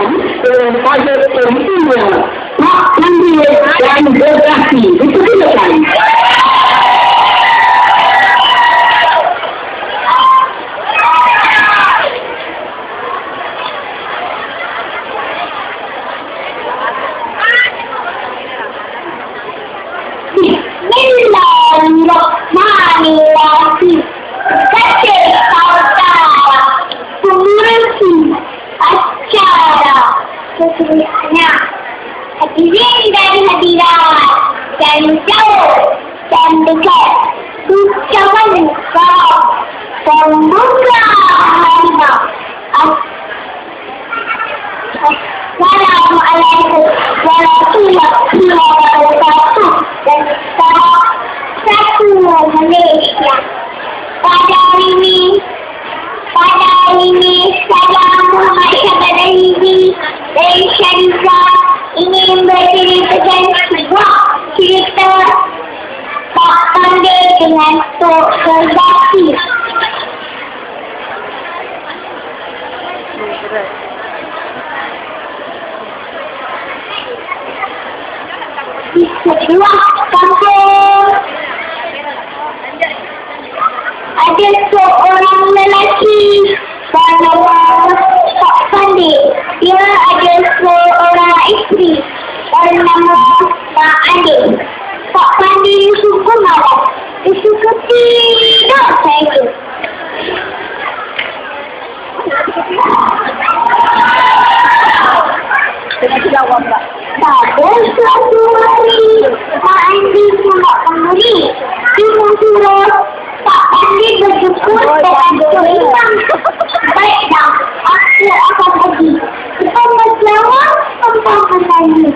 them, they were invited from Israel, not India and Germany, which is the time. Seterusnya. Hadirin dan hadirat, dan jauh dan dekat, ucapan kau pembuka harimau. Assalamualaikum warahmatullahi wabarakatuh dengan Tok Gerzaki. Di sebuah kampung ada seorang lelaki bernama Pak Pandi. Dia ada seorang isteri bernama Pak Andi. Pak Pandi Latino! Thank you. Pinagsigawan ba? Tapos sa suwari, saan di ko makamuli? Di mo suwari, saan di ko suwari, saan ko ilang. Baik lang, ako akan lagi. Ikaw maglawa, pagkakalali.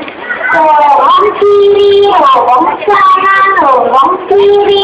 So, ang kiri, wawang sana, wawang kiri.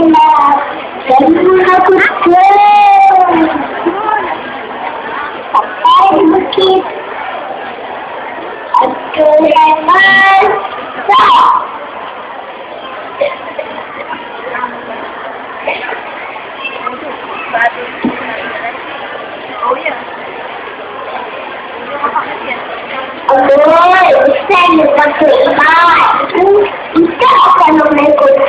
nên là đến hai phút chơi tập tay một khi anh cười em ơi sao Ông ơi, xem được con thử ba. Ý chắc là con hôm nay cũng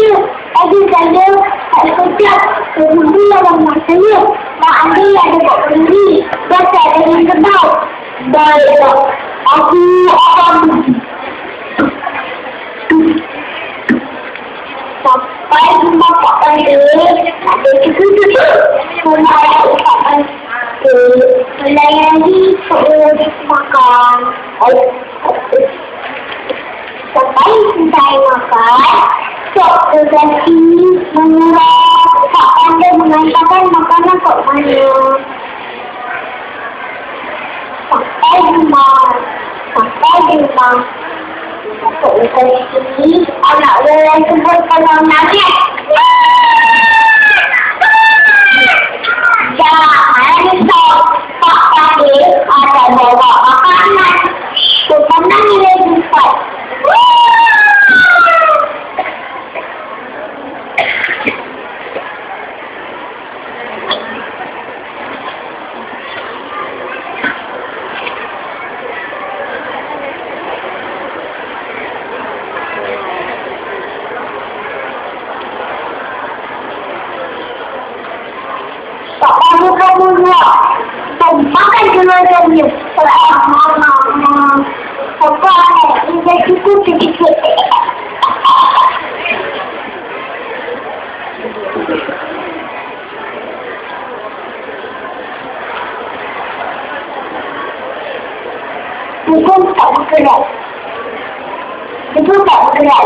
kerja. Yang masanya. Mak Andi ada buat beli. Baca ada yang kenal. Baiklah. Aku akan sampai rumah Pak Pandai ada cucu-cucu. Rumah ada Pak Pandai. Melayani seorang makan. Sampai selesai makan, Tok Gergasi menguras Pak Pandai mengantarkan makanan kat mana. Sampai rumah. Sampai rumah. Tok Gergasi anak orang sebut kalau nangis. فقالوا كم الله ثم قتلوا الجميع فقال إذا كنت بكتب بدون تأكلات بدون تأكلات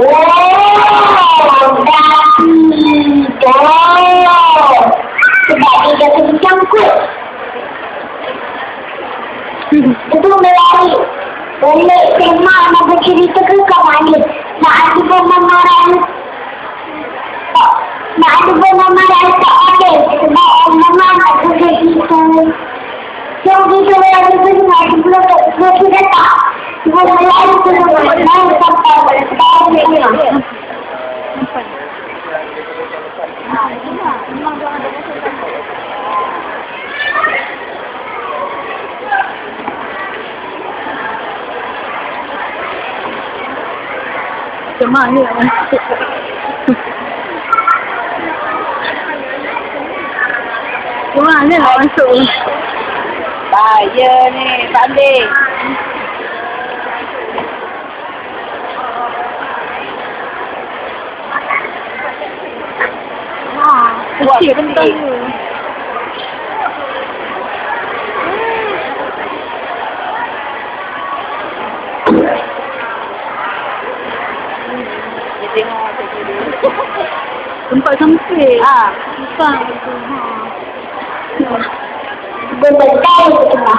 لكن 发一朵，就把这个这个香桂，不动的压力，我们的妈妈不吃的这个干嘛的，拿这个妈妈来，拿这妈妈来打的，什么妈妈还不是医生，要不要不拿这个这个这个，我们来这个我们来上班，我们来。rồi, đúng rồi. Mong cho anh đừng có thương tâm. Chúng mọi người ơi. Chúng mọi người ơi, sự. Bà giờ nè, bạn đi. chỉ bên tân rồi. Cũng phải không kì à. phải bên bên tay mà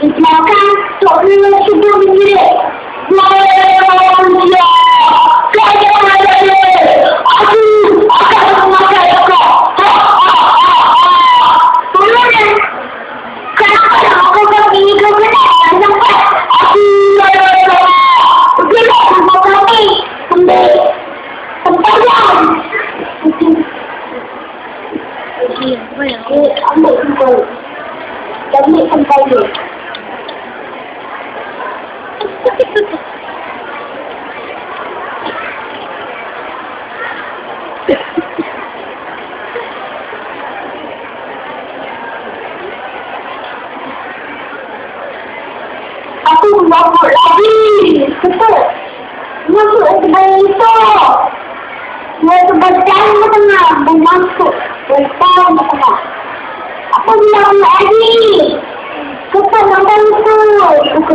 It's my time to really shoot you in the Aku masuk lagi. Betul. Masuk ke itu. Masuk berjalan ke tengah. Masuk. Berjalan ke tengah. Aku bilang lagi. Ketuk sampai itu. Aku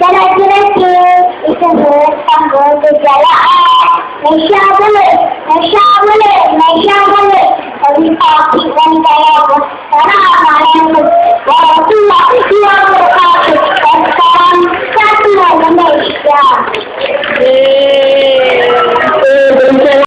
Cennetinin ismi İstanbul Güzel'e Meşabılı, meşabılı, meşabılı Tabi takipten dayalı, sana amanetli Ve Resulullah yolunu kalkıp Esselam, satın olun eşya